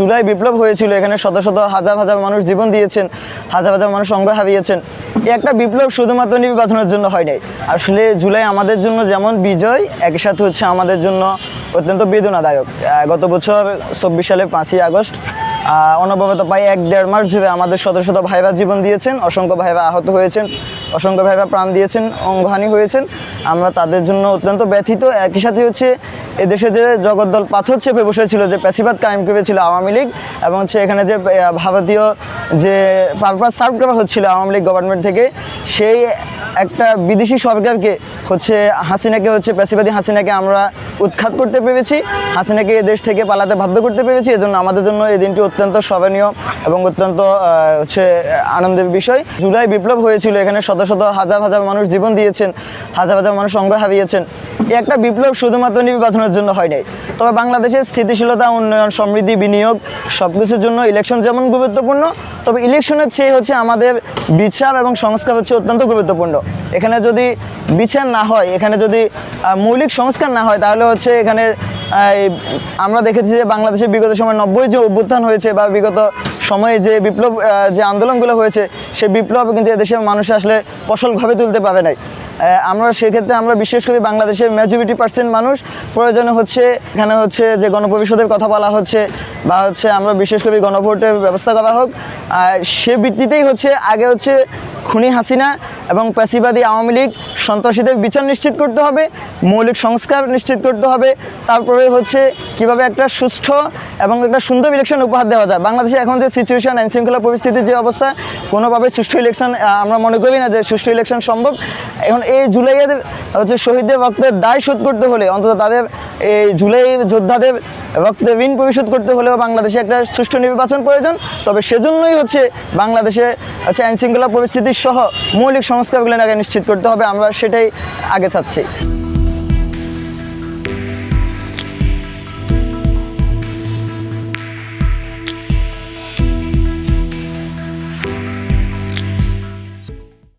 জুলাই বিপ্লব হয়েছিল, এখানে শত শত হাজার হাজার মানুষ জীবন দিয়েছেন, হাজার হাজার মানুষ অঙ্গ হারিয়েছেন। এই একটা বিপ্লব শুধুমাত্র নির্বাচনের জন্য হয় নাই। আসলে জুলাই আমাদের জন্য যেমন বিজয়, একই সাথে হচ্ছে আমাদের জন্য অত্যন্ত বেদনাদায়ক। গত বছর চব্বিশ সালে পাঁচই আগস্ট আহ, অনবরত প্রায় এক দেড় মাস ধরে আমাদের শত শত ভাইবা জীবন দিয়েছেন অসংখ্য ভাইবা আহত হয়েছেন অসংখ্য ভাইবা প্রাণ দিয়েছেন অঙ্গহানি হয়েছেন। আমরা তাদের জন্য অত্যন্ত ব্যথিত। একই সাথে হচ্ছে এদেশে যে জগদ্দল পাথর চেপে বসেছিল যে প্যাসিবাদ কায়েম করেছিল আওয়ামী লীগ এবং হচ্ছে এখানে যে ভারতীয় যে পারপাস সার্ভ করা হচ্ছিল আওয়ামী লীগ গভর্নমেন্ট থেকে সেই একটা বিদেশি সরকারকে হচ্ছে হাসিনাকে হচ্ছে প্যাসিবাদী হাসিনাকে আমরা উৎখাত করতে পেরেছি, হাসিনাকে এ দেশ থেকে পালাতে বাধ্য করতে পেরেছি, এজন্য আমাদের জন্য এই দিনটি অত্যন্ত স্মরণীয় এবং অত্যন্ত হচ্ছে আনন্দের বিষয়। জুলাই বিপ্লব হয়েছিল, এখানে শত শত হাজার হাজার মানুষ জীবন দিয়েছেন, হাজার হাজার মানুষ অঙ্গ হারিয়েছেন। একটা বিপ্লব শুধুমাত্র নির্বাচনের জন্য হয় নাই। তবে বাংলাদেশের স্থিতিশীলতা, উন্নয়ন, সমৃদ্ধি, বিনিয়োগ সব কিছুর জন্য ইলেকশন যেমন গুরুত্বপূর্ণ, তবে ইলেকশনের চেয়ে হচ্ছে আমাদের বিচার এবং সংস্কার হচ্ছে অত্যন্ত গুরুত্বপূর্ণ। এখানে যদি বিচার না হয়, এখানে যদি মৌলিক সংস্কার না হয়, তাহলে হচ্ছে এখানে আমরা দেখেছি যে বাংলাদেশে বিগত সময় নব্বই যে অভ্যুত্থান হয়েছে বা বিগত সময়ে যে বিপ্লব যে আন্দোলনগুলো হয়েছে, সেই বিপ্লব কিন্তু এদেশের মানুষ আসলে ফসলভাবে তুলতে পারে নাই। আমরা সেক্ষেত্রে আমরা বিশেষ করে বাংলাদেশের মেজরিটি পার্সেন্ট মানুষ প্রয়োজনে হচ্ছে, এখানে হচ্ছে যে গণপরিষদের কথা বলা হচ্ছে, বা হচ্ছে আমরা বিশেষ করে গণভোটের ব্যবস্থা করা হোক। সে ভিত্তিতেই হচ্ছে, আগে হচ্ছে খুনি হাসিনা এবং প্যাসিবাদী আওয়ামী লীগ সন্ত্রাসীদের বিচার নিশ্চিত করতে হবে, মৌলিক সংস্কার নিশ্চিত করতে হবে। তারপরে হচ্ছে কীভাবে একটা সুষ্ঠু এবং একটা সুন্দর ইলেকশন উপহার দেওয়া যায়। বাংলাদেশে এখন যে সিচুয়েশন আইন শৃঙ্খলা পরিস্থিতির যে অবস্থা কোনোভাবে সুষ্ঠু ইলেকশন আমরা মনে করি না যে সুষ্ঠু ইলেকশন সম্ভব। এখন এই জুলাইয়ের হচ্ছে শহীদদের ভক্তের দায় শোধ করতে হলে অন্তত তাদের, এই জুলাই যোদ্ধাদের রক্তের ঋণ পরিশোধ করতে হলেও বাংলাদেশে একটা সুষ্ঠু নির্বাচন প্রয়োজন। তবে সেজন্যই হচ্ছে বাংলাদেশে হচ্ছে আইনশৃঙ্খলা পরিস্থিতি সহ মৌলিক সংস্কারগুলো আগে নিশ্চিত করতে হবে। আমরা সেটাই আগে চাচ্ছি।